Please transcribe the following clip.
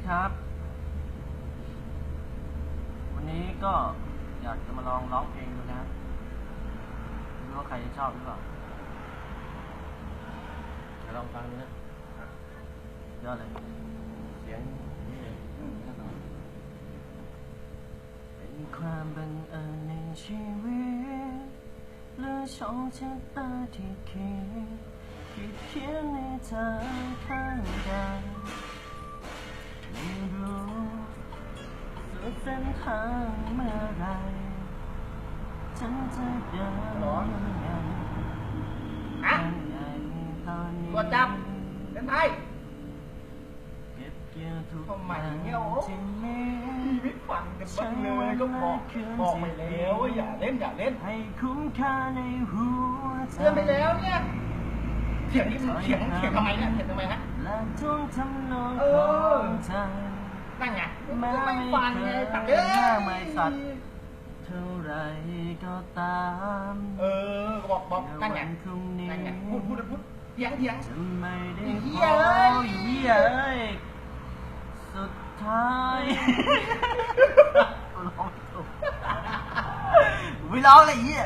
ดีครับ วันนี้ก็อยากจะมาลองร้องเพลงดูนะครับไม่รู้ว่าใครจะชอบหรือเปล่าเดี๋ยวลองฟังดูนะยอดเลยเสียงนี่เลยเป็นความบังเอิญในชีวิตหรือโชคชะตาที่คิดคิดเขียนในทางข้างกา เส้นทางเมื่อไหรฉันจะเดินยังไงอะไงตอนนี้กดจับเป็นไทยเก็บเกี่ยวทุกทำไมอย่างเนี่ยโอ้ที่มีพี่ไม่ฟังกันบ้างเลยก็บอกบอกไปแล้วว่าอย่าเล่นอย่าเล่นให้คุ้มค่าในหัวใจเตือนไปแล้วเนี่ยเถียงนี่มันเถียงเถียงทำไมเนี่ยเถียงทำไมฮะและท่วงทำนองเอขอองใจนั่นไง แม้ไม่ฟังไงไม่เคยตัดเอ้หน้าไม่สัตว์เท่าไรก็ตามเออบอกบอกนั่นไงวันพรุ่งนี้นั่นไงพูดพูดพูดเถียงเถียงจะไม่ได้ไอ้เหี้พยบเอ้ยไอ้เหี้ยเอ้ยสุดท้ายกูร้องไม่ถูกไม่ร้องเลยไอ้เหี้ย